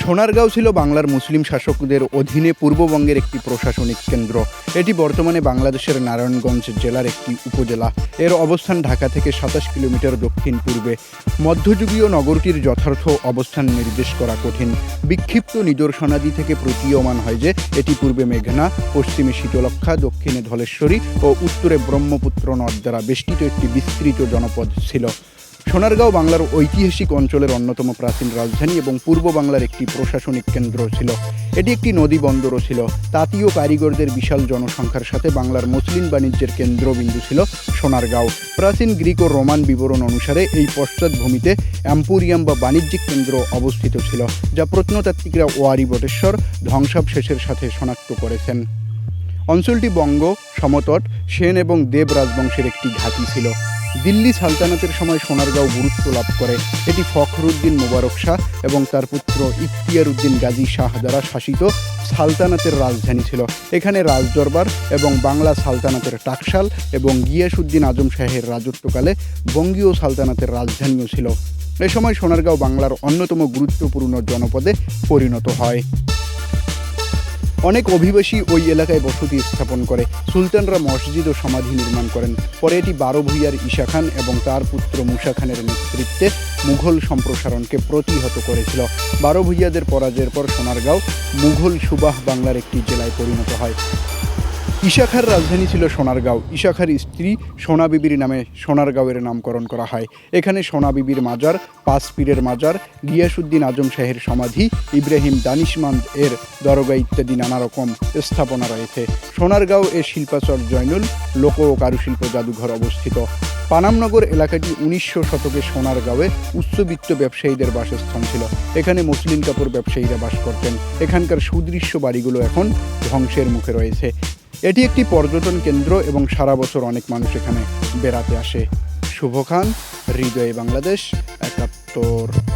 সোনারগাঁও ছিল বাংলার মুসলিম শাসকদের অধীনে পূর্ববঙ্গের একটি প্রশাসনিক কেন্দ্র। এটি বর্তমানে বাংলাদেশের নারায়ণগঞ্জ জেলার একটি উপজেলা। এর অবস্থান ঢাকা থেকে সাতাশ কিলোমিটার দক্ষিণ পূর্বে। মধ্যযুগীয় নগরটির যথার্থ অবস্থান নির্দেশ করা কঠিন। বিক্ষিপ্ত নিদর্শনাদি থেকে প্রতীয়মান হয় যে, এটি পূর্বে মেঘনা, পশ্চিমে শীতলক্ষা দক্ষিণে ধলেশ্বরী ও উত্তরে ব্রহ্মপুত্র নদ দ্বারা বেষ্টিত একটি বিস্তৃত জনপদ ছিল। সোনারগাঁও বাংলার ঐতিহাসিক অঞ্চলের অন্যতম প্রাচীন রাজধানী এবং পূর্ব বাংলার একটি প্রশাসনিক কেন্দ্র ছিল। এটি একটি নদী বন্দরও ছিল। তাঁতীয় কারিগরদের বিশাল জনসংখ্যার সাথে বাংলার মুসলিম বাণিজ্যের কেন্দ্রবিন্দু ছিল সোনারগাঁও। প্রাচীন গ্রিক ও রোমান বিবরণ অনুসারে এই পশ্চাৎভূমিতে অ্যাম্পোরিয়াম বা বাণিজ্যিক কেন্দ্র অবস্থিত ছিল, যা প্রত্নতাত্ত্বিকরা ওয়ারি বটেশ্বর ধ্বংসাবশেষের সাথে শনাক্ত করেছেন। অঞ্চলটি বঙ্গ, সমতট, সেন এবং দেব রাজবংশের একটি ঘাঁটি ছিল। দিল্লি সালতানাতের সময় সোনারগাঁও গুরুত্ব লাভ করে। এটি ফখরুদ্দিন মোবারক শাহ এবং তার পুত্র ইখতিয়ার উদ্দিন গাজী শাহ দ্বারা শাসিত সালতানাতের রাজধানী ছিল। এখানে রাজদরবার এবং বাংলা সালতানাতের টাকশাল এবং গিয়াসুদ্দিন আজম শাহের রাজত্বকালে বঙ্গীয় সালতানাতের রাজধানীও ছিল। এ সময় সোনারগাঁও বাংলার অন্যতম গুরুত্বপূর্ণ জনপদে পরিণত হয়। অনেক অভিবাসী ওই এলাকায় বসতি স্থাপন করে। সুলতানরা মসজিদ ও সমাধি নির্মাণ করেন। পরে এটি বারো ভূঁইয়ার ঈশা খান এবং তার পুত্র মুসা খানের নেতৃত্বে মুঘল সম্প্রসারণকে প্রতিহত করেছিল। বারো ভূঁইয়াদের পরাজয়ের পর সোনারগাঁও মুঘল সুবাহ বাংলার একটি জেলায় পরিণত হয়। ঈশাখার রাজধানী ছিল সোনারগাঁও। ঈশাখার স্ত্রী সোনা বিবির নামে সোনারগাঁওয়ের নামকরণ করা হয়। এখানে সোনা বিবির মাজার, পাঁচ পীরের মাজার গিয়াসুদ্দিন আজম শাহের সমাধি, ইব্রাহিম দানিশমান্দ এর দরগা ইত্যাদি নানা রকম স্থাপনা রয়েছে। সোনারগাঁও এ শিল্পাচর জয়নুল, লোক ও কারুশিল্প জাদুঘর অবস্থিত। পানামনগর এলাকাটি উনিশশো শতকে সোনারগাঁওয়ে উচ্চবিত্ত ব্যবসায়ীদের বাসস্থান ছিল। এখানে মুসলিম কাপড় ব্যবসায়ীরা বাস করতেন। এখানকার সুদৃশ্য বাড়িগুলো এখন ধ্বংসের মুখে রয়েছে। এটি একটি পর্যটন কেন্দ্র এবং সারা বছর অনেক মানুষ এখানে বেড়াতে আসে। শুভ খান হৃদয়ে বাংলাদেশ, একাত্তর।